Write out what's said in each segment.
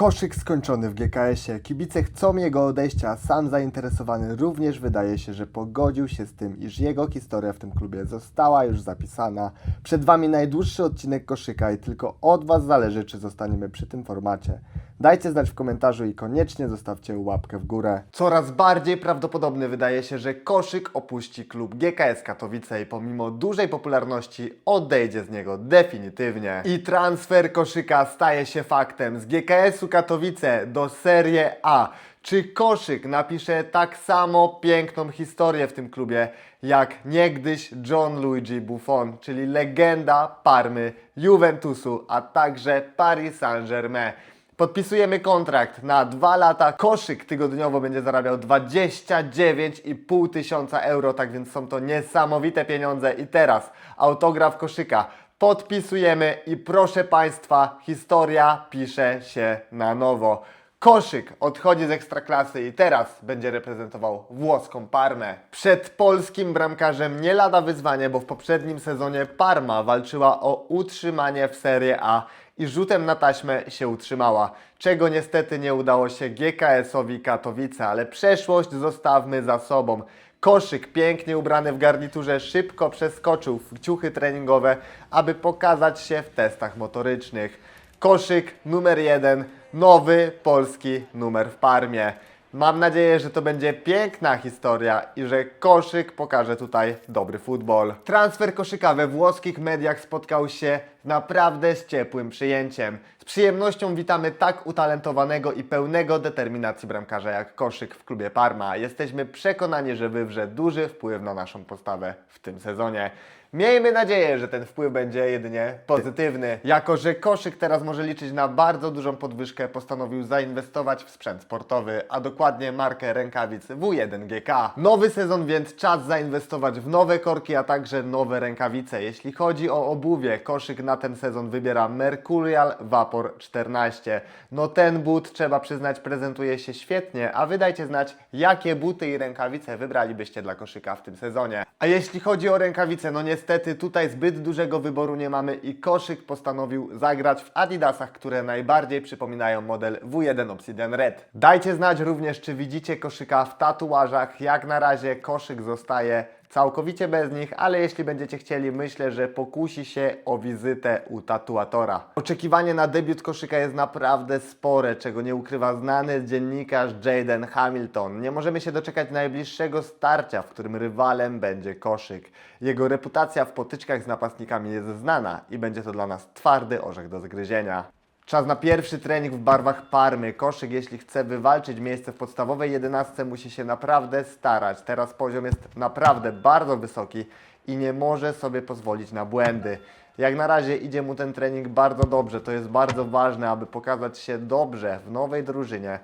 Koszyk skończony w GKS-ie. Kibice chcą jego odejścia, a sam zainteresowany również wydaje się, że pogodził się z tym, iż jego historia w tym klubie została już zapisana. Przed Wami najdłuższy odcinek koszyka i tylko od Was zależy, czy zostaniemy przy tym formacie. Dajcie znać w komentarzu i koniecznie zostawcie łapkę w górę. Coraz bardziej prawdopodobne wydaje się, że koszyk opuści klub GKS Katowice i pomimo dużej popularności odejdzie z niego definitywnie. I transfer koszyka staje się faktem z GKS-u Katowice do Serie A. Czy koszyk napisze tak samo piękną historię w tym klubie jak niegdyś John Luigi Buffon, czyli legenda Parmy, Juventusu, a także Paris Saint-Germain. Podpisujemy kontrakt na dwa lata. Koszyk tygodniowo będzie zarabiał 29,5 tysiąca euro, tak więc są to niesamowite pieniądze. I teraz autograf koszyka. Podpisujemy i proszę Państwa, historia pisze się na nowo. Koszyk odchodzi z ekstraklasy i teraz będzie reprezentował włoską Parmę. Przed polskim bramkarzem nie lada wyzwanie, bo w poprzednim sezonie Parma walczyła o utrzymanie w Serie A i rzutem na taśmę się utrzymała, czego niestety nie udało się GKS-owi Katowice, ale przeszłość zostawmy za sobą. Koszyk pięknie ubrany w garniturze szybko przeskoczył w ciuchy treningowe, aby pokazać się w testach motorycznych. Koszyk numer jeden, nowy polski numer w Parmie. Mam nadzieję, że to będzie piękna historia i że koszyk pokaże tutaj dobry futbol. Transfer koszyka we włoskich mediach spotkał się naprawdę z ciepłym przyjęciem. Z przyjemnością witamy tak utalentowanego i pełnego determinacji bramkarza jak koszyk w klubie Parma. Jesteśmy przekonani, że wywrze duży wpływ na naszą postawę w tym sezonie. Miejmy nadzieję, że ten wpływ będzie jedynie pozytywny. Jako, że koszyk teraz może liczyć na bardzo dużą podwyżkę, postanowił zainwestować w sprzęt sportowy, a dokładnie markę rękawic W1GK. Nowy sezon, więc czas zainwestować w nowe korki, a także nowe rękawice. Jeśli chodzi o obuwie, koszyk na ten sezon wybiera Mercurial Vapor 14. No ten but, trzeba przyznać, prezentuje się świetnie, a wy dajcie znać, jakie buty i rękawice wybralibyście dla koszyka w tym sezonie. A jeśli chodzi o rękawice, no niestety tutaj zbyt dużego wyboru nie mamy i koszyk postanowił zagrać w Adidasach, które najbardziej przypominają model W1 Obsidian Red. Dajcie znać również, czy widzicie koszyka w tatuażach. Jak na razie koszyk zostaje całkowicie bez nich, ale jeśli będziecie chcieli, myślę, że pokusi się o wizytę u tatuatora. Oczekiwanie na debiut koszyka jest naprawdę spore, czego nie ukrywa znany dziennikarz Jaden Hamilton. Nie możemy się doczekać najbliższego starcia, w którym rywalem będzie koszyk. Jego reputacja w potyczkach z napastnikami jest znana i będzie to dla nas twardy orzech do zgryzienia. Czas na pierwszy trening w barwach Parmy. Koszyk, jeśli chce wywalczyć miejsce w podstawowej jedenastce, musi się naprawdę starać. Teraz poziom jest naprawdę bardzo wysoki i nie może sobie pozwolić na błędy. Jak na razie idzie mu ten trening bardzo dobrze. To jest bardzo ważne, aby pokazać się dobrze w nowej drużynie.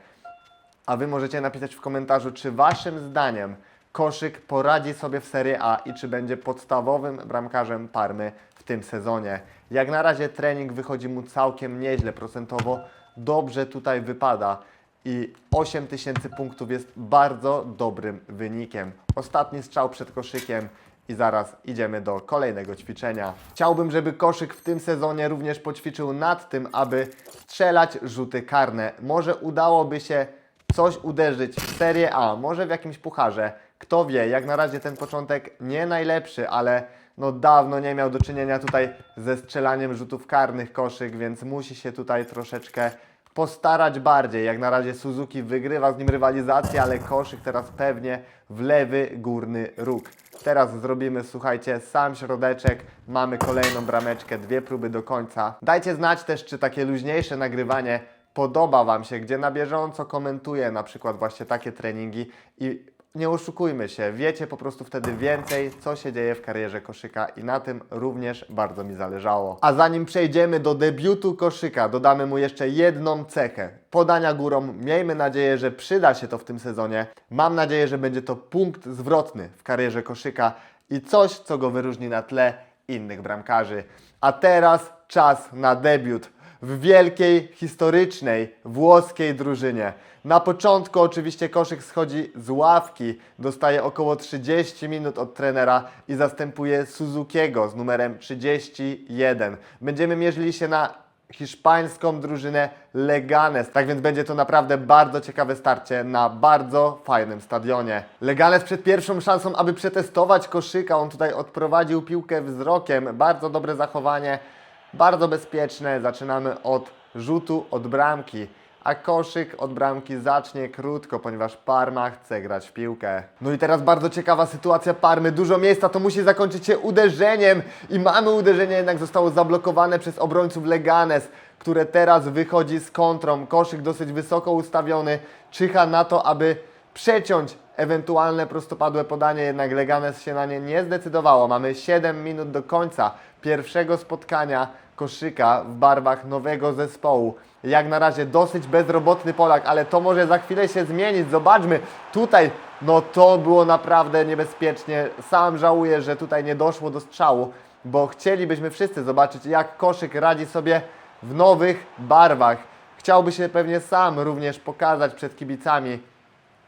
A Wy możecie napisać w komentarzu, czy Waszym zdaniem Koszyk poradzi sobie w Serie A i czy będzie podstawowym bramkarzem Parmy tym sezonie. Jak na razie trening wychodzi mu całkiem nieźle procentowo, dobrze tutaj wypada i 8000 punktów jest bardzo dobrym wynikiem. Ostatni strzał przed koszykiem i zaraz idziemy do kolejnego ćwiczenia. Chciałbym, żeby koszyk w tym sezonie również poćwiczył nad tym, aby strzelać rzuty karne. Może udałoby się coś uderzyć w Serie A, może w jakimś pucharze. Kto wie, jak na razie ten początek nie najlepszy, ale no dawno nie miał do czynienia tutaj ze strzelaniem rzutów karnych koszyk, więc musi się tutaj troszeczkę postarać bardziej. Jak na razie Suzuki wygrywa z nim rywalizację, ale koszyk teraz pewnie w lewy górny róg. Teraz zrobimy, słuchajcie, sam środeczek, mamy kolejną brameczkę, dwie próby do końca. Dajcie znać też, czy takie luźniejsze nagrywanie podoba Wam się, gdzie na bieżąco komentuję na przykład właśnie takie treningi i nie oszukujmy się, wiecie po prostu wtedy więcej, co się dzieje w karierze koszyka i na tym również bardzo mi zależało. A zanim przejdziemy do debiutu koszyka, dodamy mu jeszcze jedną cechę. Podania górą, miejmy nadzieję, że przyda się to w tym sezonie. Mam nadzieję, że będzie to punkt zwrotny w karierze koszyka i coś, co go wyróżni na tle innych bramkarzy. A teraz czas na debiut w wielkiej, historycznej włoskiej drużynie. Na początku oczywiście koszyk schodzi z ławki, dostaje około 30 minut od trenera i zastępuje Suzukiego z numerem 31. Będziemy mierzyli się na hiszpańską drużynę Leganes. Tak więc będzie to naprawdę bardzo ciekawe starcie na bardzo fajnym stadionie. Leganes przed pierwszą szansą, aby przetestować koszyka. On tutaj odprowadził piłkę wzrokiem. Bardzo dobre zachowanie, bardzo bezpieczne. Zaczynamy od rzutu od bramki. A koszyk od bramki zacznie krótko, ponieważ Parma chce grać w piłkę. No i teraz bardzo ciekawa sytuacja Parmy. Dużo miejsca, to musi zakończyć się uderzeniem. I mamy uderzenie, jednak zostało zablokowane przez obrońców Leganes, które teraz wychodzi z kontrą. Koszyk dosyć wysoko ustawiony, czyha na to, aby przeciąć ewentualne prostopadłe podanie, jednak Leganes się na nie nie zdecydowało. Mamy 7 minut do końca pierwszego spotkania koszyka w barwach nowego zespołu. Jak na razie dosyć bezrobotny Polak, ale to może za chwilę się zmienić. Zobaczmy, tutaj no to było naprawdę niebezpiecznie. Sam żałuję, że tutaj nie doszło do strzału, bo chcielibyśmy wszyscy zobaczyć, jak koszyk radzi sobie w nowych barwach. Chciałby się pewnie sam również pokazać przed kibicami,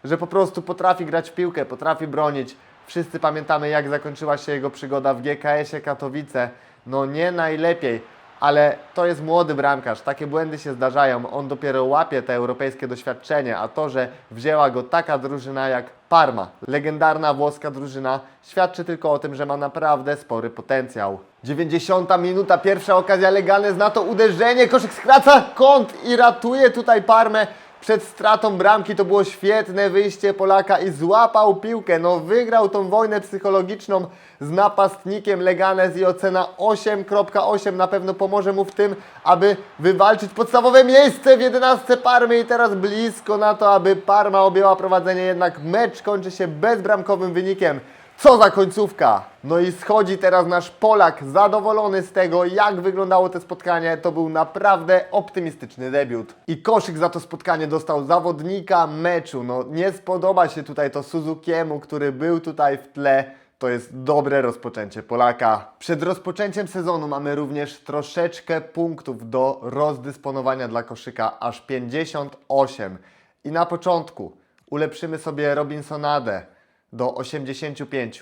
że po prostu potrafi grać w piłkę, potrafi bronić. Wszyscy pamiętamy, jak zakończyła się jego przygoda w GKS-ie Katowice. No nie najlepiej, ale to jest młody bramkarz. Takie błędy się zdarzają. On dopiero łapie te europejskie doświadczenie, a to, że wzięła go taka drużyna jak Parma, legendarna włoska drużyna, świadczy tylko o tym, że ma naprawdę spory potencjał. 90 minuta, pierwsza okazja legalne, zna to uderzenie, koszyk skraca kąt i ratuje tutaj Parmę przed stratą bramki. To było świetne wyjście Polaka i złapał piłkę. No wygrał tą wojnę psychologiczną z napastnikiem Leganes i ocena 8.8 na pewno pomoże mu w tym, aby wywalczyć podstawowe miejsce w 11 Parmy i teraz blisko na to, aby Parma objęła prowadzenie, jednak mecz kończy się bezbramkowym wynikiem. Co za końcówka! No i schodzi teraz nasz Polak, zadowolony z tego, jak wyglądało to spotkanie. To był naprawdę optymistyczny debiut. I koszyk za to spotkanie dostał zawodnika meczu. No nie spodoba się tutaj to Suzukiemu, który był tutaj w tle. To jest dobre rozpoczęcie Polaka. Przed rozpoczęciem sezonu mamy również troszeczkę punktów do rozdysponowania dla koszyka, aż 58. I na początku ulepszymy sobie Robinsonadę do 85,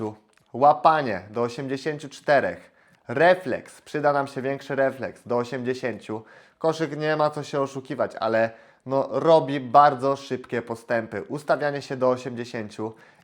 łapanie do 84, refleks, przyda nam się większy refleks do 80. Koszyk nie ma co się oszukiwać, ale no, robi bardzo szybkie postępy. Ustawianie się do 80.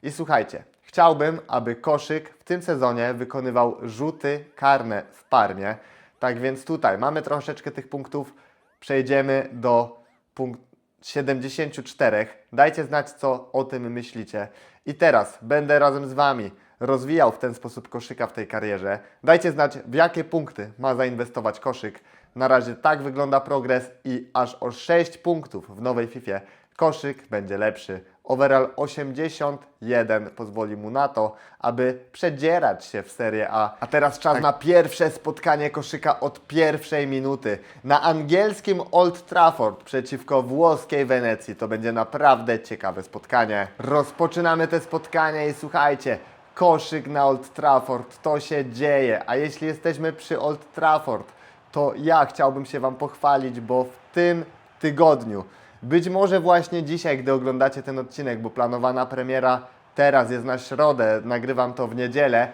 I słuchajcie, chciałbym, aby koszyk w tym sezonie wykonywał rzuty karne w parmie. Tak więc tutaj mamy troszeczkę tych punktów. Przejdziemy do punktu 74. Dajcie znać, co o tym myślicie. I teraz będę razem z Wami rozwijał w ten sposób koszyka w tej karierze. Dajcie znać, w jakie punkty ma zainwestować koszyk. Na razie tak wygląda progres i aż o 6 punktów w nowej FIFA koszyk będzie lepszy. Overall 81 pozwoli mu na to, aby przedzierać się w Serie A. A teraz czas na pierwsze spotkanie koszyka od pierwszej minuty. Na angielskim Old Trafford przeciwko włoskiej Wenecji. To będzie naprawdę ciekawe spotkanie. Rozpoczynamy te spotkanie i słuchajcie, koszyk na Old Trafford, to się dzieje. A jeśli jesteśmy przy Old Trafford, to ja chciałbym się Wam pochwalić, bo w tym tygodniu, być może właśnie dzisiaj, gdy oglądacie ten odcinek, bo planowana premiera teraz jest na środę, nagrywam to w niedzielę,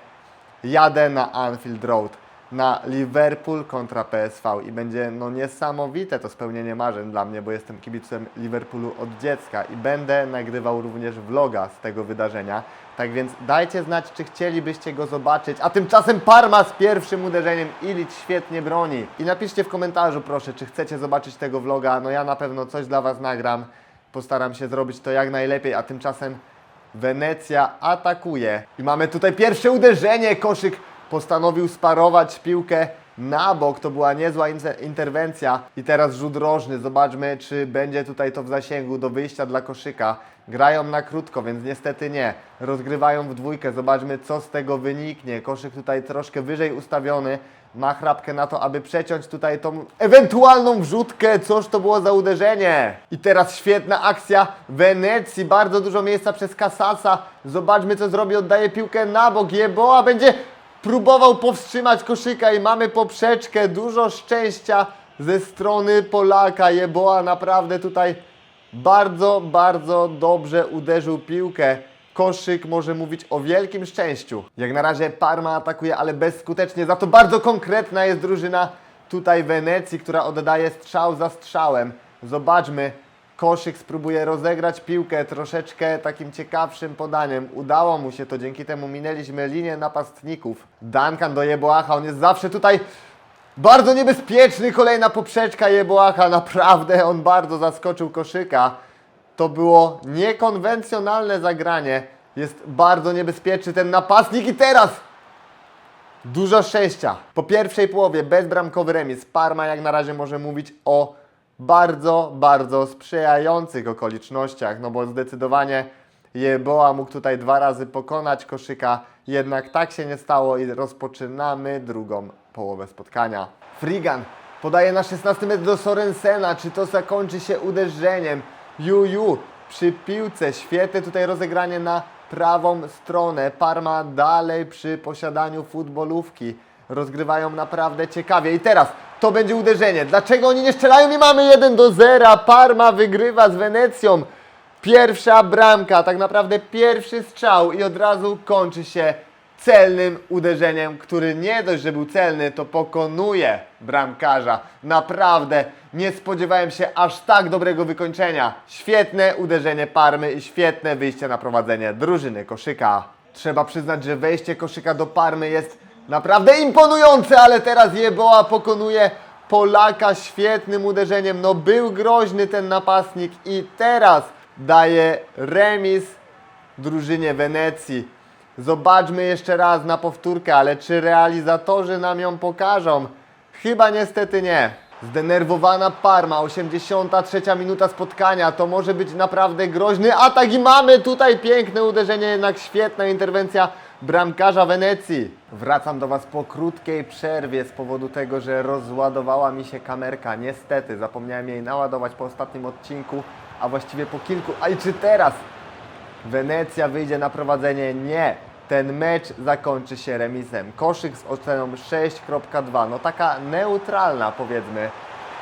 jadę na Anfield Road, na Liverpool kontra PSV i będzie no niesamowite to spełnienie marzeń dla mnie, bo jestem kibicem Liverpoolu od dziecka i będę nagrywał również vloga z tego wydarzenia. Tak więc dajcie znać, czy chcielibyście go zobaczyć. A tymczasem Parma z pierwszym uderzeniem Ilić świetnie broni. I napiszcie w komentarzu proszę, czy chcecie zobaczyć tego vloga. No ja na pewno coś dla Was nagram. Postaram się zrobić to jak najlepiej, a tymczasem Wenecja atakuje. I mamy tutaj pierwsze uderzenie. Koszyk postanowił sparować piłkę na bok. To była niezła interwencja. I teraz rzut rożny. Zobaczmy, czy będzie tutaj to w zasięgu do wyjścia dla koszyka. Grają na krótko, więc niestety nie. Rozgrywają w dwójkę. Zobaczmy, co z tego wyniknie. Koszyk tutaj troszkę wyżej ustawiony. Ma chrapkę na to, aby przeciąć tutaj tą ewentualną wrzutkę. Coż to było za uderzenie? I teraz świetna akcja Wenecji. Bardzo dużo miejsca przez Casasa. Zobaczmy, co zrobi. Oddaje piłkę na bok. Jeboa będzie próbował powstrzymać koszyka i mamy poprzeczkę. Dużo szczęścia ze strony Polaka. Jeboa naprawdę tutaj bardzo, bardzo dobrze uderzył piłkę. Koszyk może mówić o wielkim szczęściu. Jak na razie Parma atakuje, ale bezskutecznie. Za to bardzo konkretna jest drużyna tutaj Wenecji, która oddaje strzał za strzałem. Zobaczmy, Koszyk spróbuje rozegrać piłkę troszeczkę takim ciekawszym podaniem. Udało mu się to, dzięki temu minęliśmy linię napastników. Duncan do Jeboacha, on jest zawsze tutaj bardzo niebezpieczny. Kolejna poprzeczka Jeboacha, naprawdę on bardzo zaskoczył Koszyka. To było niekonwencjonalne zagranie. Jest bardzo niebezpieczny ten napastnik i teraz Dużo szczęścia. Po pierwszej połowie bezbramkowy remis. Parma jak na razie może mówić o bardzo, bardzo sprzyjających okolicznościach, no bo zdecydowanie Jeboa mógł tutaj dwa razy pokonać koszyka, jednak tak się nie stało i rozpoczynamy drugą połowę spotkania. Frigan podaje na 16 metr do Sorensena, czy to zakończy się uderzeniem? Juju przy piłce, świetne tutaj rozegranie na prawą stronę. Parma dalej przy posiadaniu futbolówki. Rozgrywają naprawdę ciekawie. I teraz to będzie uderzenie. Dlaczego oni nie strzelają? I mamy 1 do 0. Parma wygrywa z Wenecją. Pierwsza bramka, tak naprawdę pierwszy strzał i od razu kończy się celnym uderzeniem, który nie dość, że był celny, to pokonuje bramkarza. Naprawdę nie spodziewałem się aż tak dobrego wykończenia. Świetne uderzenie Parmy i świetne wyjście na prowadzenie drużyny koszyka. Trzeba przyznać, że wejście koszyka do Parmy jest naprawdę imponujące, ale teraz Jeboa pokonuje Polaka świetnym uderzeniem. No był groźny ten napastnik i teraz daje remis drużynie Wenecji. Zobaczmy jeszcze raz na powtórkę, ale czy realizatorzy nam ją pokażą? Chyba niestety nie. Zdenerwowana Parma, 83 minuta spotkania, to może być naprawdę groźny atak i mamy tutaj piękne uderzenie, jednak świetna interwencja bramkarza Wenecji. Wracam do Was po krótkiej przerwie z powodu tego, że rozładowała mi się kamerka. Niestety, zapomniałem jej naładować po ostatnim odcinku, a właściwie po kilku. A i czy teraz Wenecja wyjdzie na prowadzenie? Nie. Ten mecz zakończy się remisem. Koszyk z oceną 6.2. No taka neutralna powiedzmy,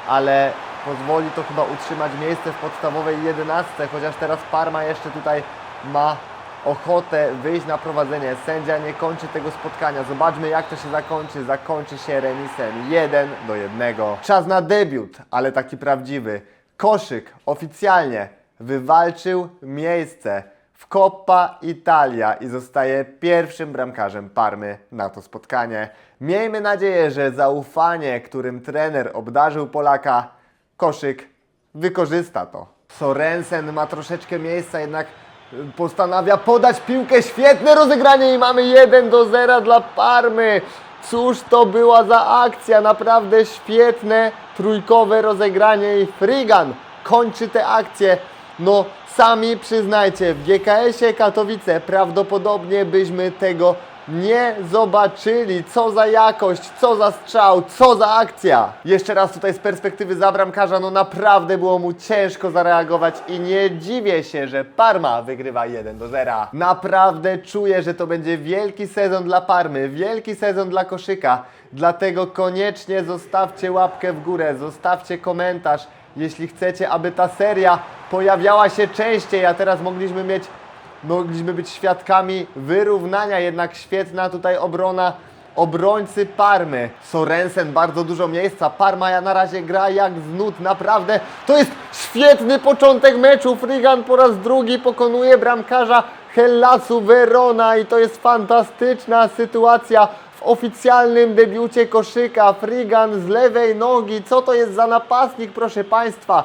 ale pozwoli to chyba utrzymać miejsce w podstawowej 11, chociaż teraz Parma jeszcze tutaj ma ochotę wyjść na prowadzenie. Sędzia nie kończy tego spotkania. Zobaczmy jak to się zakończy. Zakończy się remisem 1 do 1. Czas na debiut, ale taki prawdziwy. Koszyk oficjalnie wywalczył miejsce w Coppa Italia i zostaje pierwszym bramkarzem Parmy na to spotkanie. Miejmy nadzieję, że zaufanie, którym trener obdarzył Polaka, Koszyk wykorzysta to. Sorensen ma troszeczkę miejsca, jednak postanawia podać piłkę. Świetne rozegranie i mamy 1 do 0 dla Parmy. Cóż to była za akcja, naprawdę świetne trójkowe rozegranie i Frigan kończy tę akcję. No sami przyznajcie, w GKS-ie Katowice prawdopodobnie byśmy tego nie zobaczyli. Co za jakość, co za strzał, co za akcja. Jeszcze raz tutaj z perspektywy za bramkarza, no naprawdę było mu ciężko zareagować i nie dziwię się, że Parma wygrywa 1 do 0. Naprawdę czuję, że to będzie wielki sezon dla Parmy, wielki sezon dla koszyka. Dlatego koniecznie zostawcie łapkę w górę, zostawcie komentarz, jeśli chcecie, aby ta seria pojawiała się częściej, a teraz mogliśmy mieć mogliśmy być świadkami wyrównania, jednak świetna tutaj obrona obrońcy Parmy. Sorensen bardzo dużo miejsca, Parma ja na razie gra jak z nut, naprawdę to jest świetny początek meczu, Frigan po raz drugi pokonuje bramkarza Hellasu Verona i to jest fantastyczna sytuacja w oficjalnym debiucie koszyka. Frigan z lewej nogi, co to jest za napastnik proszę Państwa?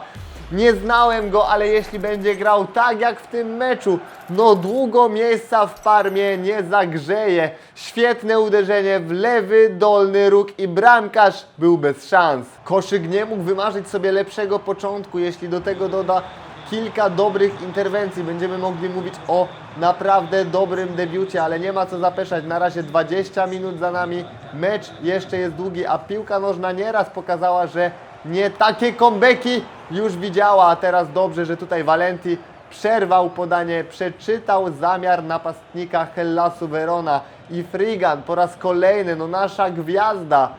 Nie znałem go, ale jeśli będzie grał tak jak w tym meczu, no długo miejsca w Parmie nie zagrzeje. Świetne uderzenie w lewy dolny róg i bramkarz był bez szans. Koszyk nie mógł wymarzyć sobie lepszego początku, jeśli do tego doda kilka dobrych interwencji. Będziemy mogli mówić o naprawdę dobrym debiucie, ale nie ma co zapeszać. Na razie 20 minut za nami, mecz jeszcze jest długi, a piłka nożna nieraz pokazała, że nie takie comebacki już widziała, a teraz dobrze, że tutaj Valenti przerwał podanie, przeczytał zamiar napastnika Hellasu Verona i Frigan po raz kolejny, no nasza gwiazda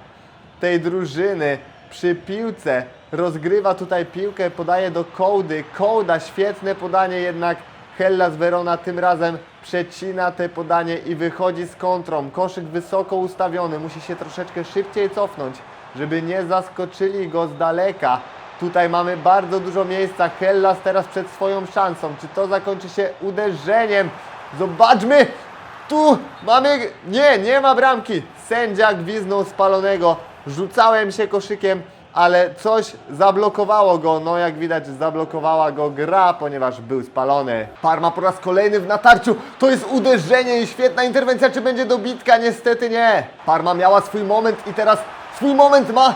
tej drużyny przy piłce rozgrywa tutaj piłkę, podaje do Kołdy, Kołda, świetne podanie jednak Hellas Verona tym razem przecina te podanie i wychodzi z kontrą. Koszyk wysoko ustawiony, musi się troszeczkę szybciej cofnąć. żeby nie zaskoczyli go z daleka. Tutaj mamy bardzo dużo miejsca. Hellas teraz przed swoją szansą. Czy to zakończy się uderzeniem? Zobaczmy! Tu mamy. Nie, nie ma bramki. Sędzia gwiznął spalonego. Rzucałem się koszykiem, ale coś zablokowało go. No, jak widać, zablokowała go gra, ponieważ był spalony. Parma po raz kolejny w natarciu. To jest uderzenie i świetna interwencja. Czy będzie dobitka? Niestety nie. Parma miała swój moment i teraz swój moment ma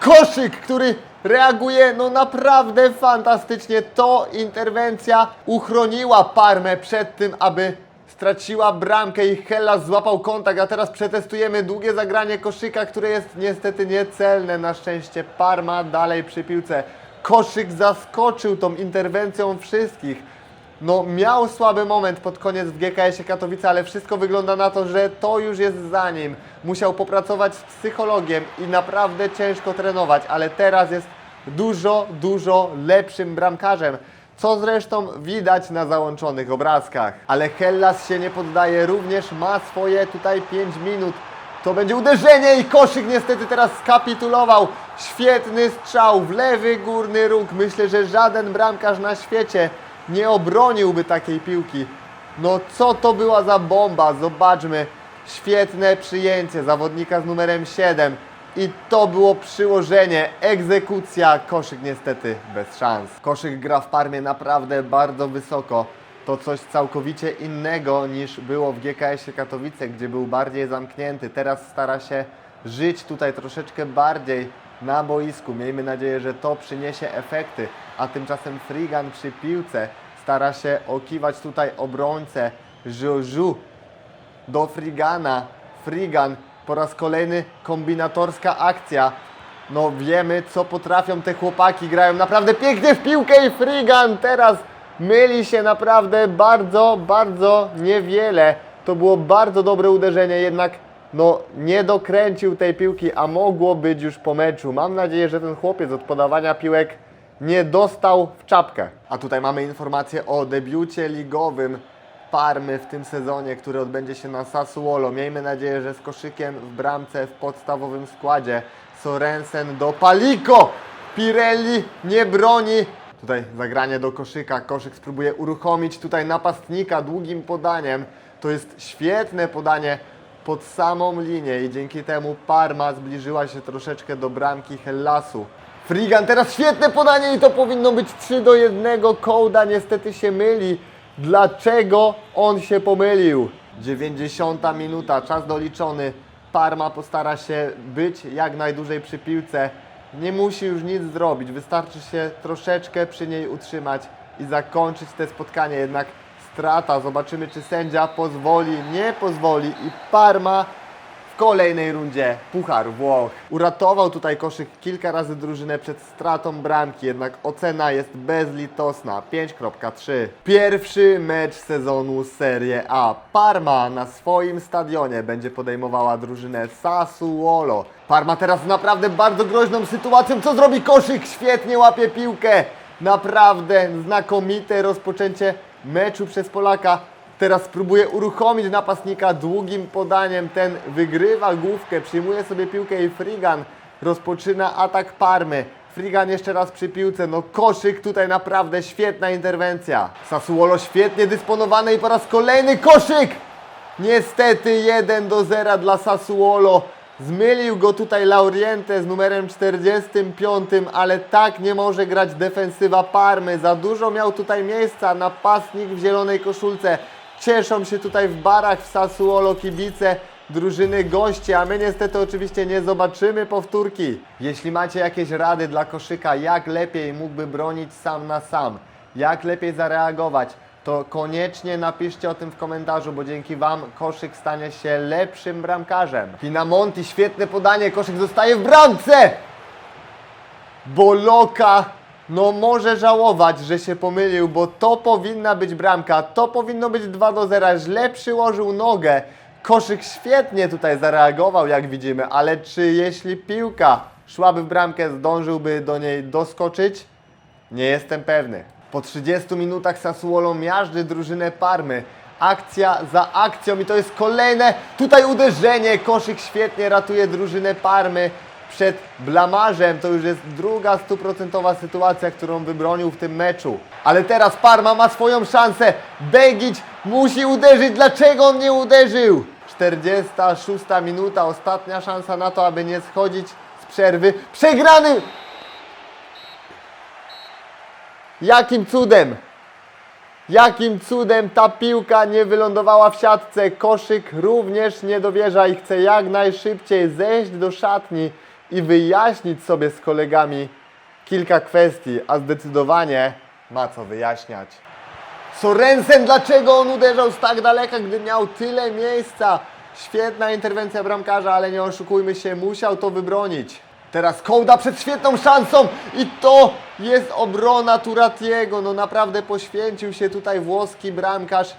koszyk, który reaguje no naprawdę fantastycznie. To interwencja uchroniła Parmę przed tym, aby straciła bramkę i Hellas złapał kontakt, a teraz przetestujemy długie zagranie koszyka, które jest niestety niecelne. Na szczęście Parma dalej przy piłce. Koszyk zaskoczył tą interwencją wszystkich. No, miał słaby moment pod koniec w GKS-ie Katowice, ale wszystko wygląda na to, że to już jest za nim. Musiał popracować z psychologiem i naprawdę ciężko trenować, ale teraz jest dużo, dużo lepszym bramkarzem. Co zresztą widać na załączonych obrazkach. Ale Hellas się nie poddaje, również ma swoje tutaj 5 minut. To będzie uderzenie i koszyk niestety teraz skapitulował. Świetny strzał w lewy górny róg. Myślę, że żaden bramkarz na świecie nie obroniłby takiej piłki. No co to była za bomba? Zobaczmy. Świetne przyjęcie zawodnika z numerem 7. I to było przyłożenie, egzekucja, koszyk niestety bez szans. Koszyk gra w Parmie naprawdę bardzo wysoko. To coś całkowicie innego niż było w GKS-ie Katowice, gdzie był bardziej zamknięty. Teraz stara się żyć tutaj troszeczkę bardziej na boisku. Miejmy nadzieję, że to przyniesie efekty. A tymczasem Frigan przy piłce stara się okiwać tutaj obrońcę. Żużu do Frigana. Frigan po raz kolejny kombinatorska akcja. No wiemy co potrafią te chłopaki, grają naprawdę pięknie w piłkę i Frigan teraz myli się naprawdę bardzo, bardzo niewiele. To było bardzo dobre uderzenie, jednak no nie dokręcił tej piłki, a mogło być już po meczu. Mam nadzieję, że ten chłopiec od podawania piłek nie dostał w czapkę. A tutaj mamy informację o debiucie ligowym Parmy w tym sezonie, który odbędzie się na Sassuolo. Miejmy nadzieję, że z koszykiem w bramce w podstawowym składzie. Sorensen do Paliko! Pirelli nie broni. Tutaj zagranie do koszyka. Koszyk spróbuje uruchomić tutaj napastnika długim podaniem. To jest świetne podanie pod samą linię i dzięki temu Parma zbliżyła się troszeczkę do bramki Hellasu. Frigan teraz świetne podanie i to powinno być 3 do 1. Kołda niestety się myli. Dlaczego on się pomylił? 90 minuta, czas doliczony. Parma postara się być jak najdłużej przy piłce. Nie musi już nic zrobić, wystarczy się troszeczkę przy niej utrzymać i zakończyć te spotkanie. Jednak strata, zobaczymy czy sędzia pozwoli, nie pozwoli i Parma w kolejnej rundzie Puchar Włoch. Uratował tutaj koszyk kilka razy drużynę przed stratą bramki, jednak ocena jest bezlitosna 5.3. Pierwszy mecz sezonu Serie A. Parma na swoim stadionie będzie podejmowała drużynę Sassuolo. Parma teraz w naprawdę bardzo groźną sytuacją. Co zrobi koszyk? Świetnie łapie piłkę. Naprawdę znakomite rozpoczęcie meczu przez Polaka. Teraz spróbuje uruchomić napastnika długim podaniem. Ten wygrywa główkę, przyjmuje sobie piłkę i Frigan rozpoczyna atak Parmy. Frigan jeszcze raz przy piłce. No koszyk tutaj naprawdę świetna interwencja. Sassuolo świetnie dysponowany i po raz kolejny koszyk! Niestety 1 do 0 dla Sassuolo. Zmylił go tutaj Lauriente z numerem 45, ale tak nie może grać defensywa Parmy. Za dużo miał tutaj miejsca. Napastnik w zielonej koszulce. Cieszą się tutaj w barach w Sassuolo kibice drużyny goście, a my niestety oczywiście nie zobaczymy powtórki. Jeśli macie jakieś rady dla koszyka, jak lepiej mógłby bronić sam na sam, jak lepiej zareagować, to koniecznie napiszcie o tym w komentarzu, bo dzięki Wam koszyk stanie się lepszym bramkarzem. Pinamonti, świetne podanie, koszyk zostaje w bramce! Boloka no może żałować, że się pomylił, bo to powinna być bramka, to powinno być 2 do 0, źle przyłożył nogę. Koszyk świetnie tutaj zareagował, jak widzimy, ale czy jeśli piłka szłaby w bramkę, zdążyłby do niej doskoczyć? Nie jestem pewny. Po 30 minutach Sassuolo miażdży drużynę Parmy. Akcja za akcją i to jest kolejne tutaj uderzenie. Koszyk świetnie ratuje drużynę Parmy. przed blamarzem. To już jest druga stuprocentowa sytuacja, którą wybronił w tym meczu. Ale teraz Parma ma swoją szansę. Begić musi uderzyć. Dlaczego on nie uderzył? 46 minuta, ostatnia szansa na to, aby nie schodzić z przerwy. Przegrany! Jakim cudem? Jakim cudem ta piłka nie wylądowała w siatce? Koszyk również nie dowierza i chce jak najszybciej zejść do szatni i wyjaśnić sobie z kolegami kilka kwestii, a zdecydowanie ma co wyjaśniać. Sorensen, dlaczego on uderzał z tak daleka, gdy miał tyle miejsca? Świetna interwencja bramkarza, ale nie oszukujmy się, musiał to wybronić. Teraz Kołda przed świetną szansą i to jest obrona Turatiego. No naprawdę poświęcił się tutaj włoski bramkarz.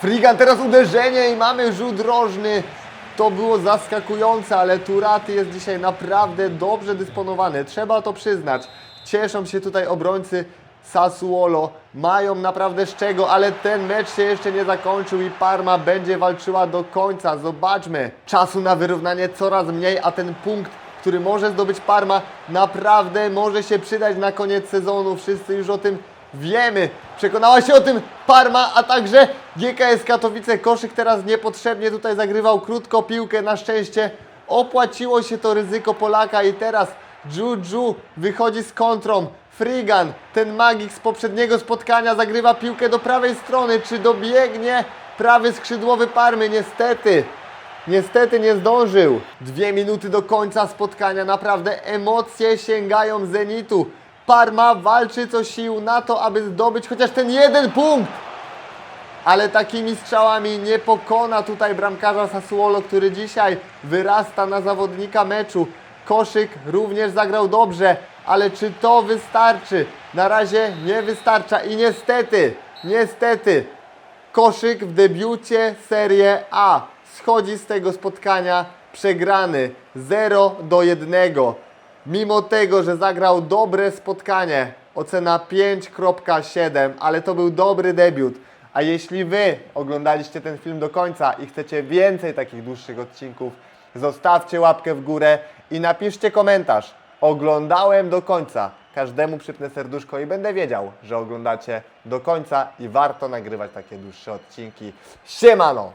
Frigan teraz uderzenie i mamy rzut rożny. To było zaskakujące, ale Turaty jest dzisiaj naprawdę dobrze dysponowany. Trzeba to przyznać. Cieszą się tutaj obrońcy Sassuolo. Mają naprawdę z czego, ale ten mecz się jeszcze nie zakończył i Parma będzie walczyła do końca. Zobaczmy. Czasu na wyrównanie coraz mniej, a ten punkt, który może zdobyć Parma, naprawdę może się przydać na koniec sezonu. Wszyscy już o tym Wiemy, przekonała się o tym Parma, a także GKS Katowice. Koszyk teraz niepotrzebnie tutaj zagrywał krótko piłkę. Na szczęście opłaciło się to ryzyko Polaka i teraz Juju wychodzi z kontrą. Frigan, ten magik z poprzedniego spotkania, zagrywa piłkę do prawej strony. Czy dobiegnie prawy skrzydłowy Parmy? Niestety. Niestety nie zdążył. Dwie minuty do końca spotkania. Naprawdę emocje sięgają zenitu. Parma walczy co sił na to, aby zdobyć chociaż ten jeden punkt. Ale takimi strzałami nie pokona tutaj bramkarza Sassuolo, który dzisiaj wyrasta na zawodnika meczu. Koszyk również zagrał dobrze, ale czy to wystarczy? Na razie nie wystarcza i niestety, niestety Koszyk w debiucie Serie A schodzi z tego spotkania przegrany 0 do 1. Mimo tego, że zagrał dobre spotkanie, ocena 5.7, ale to był dobry debiut. A jeśli Wy oglądaliście ten film do końca i chcecie więcej takich dłuższych odcinków, zostawcie łapkę w górę i napiszcie komentarz. Oglądałem do końca. Każdemu przypnę serduszko i będę wiedział, że oglądacie do końca i warto nagrywać takie dłuższe odcinki. Siemano!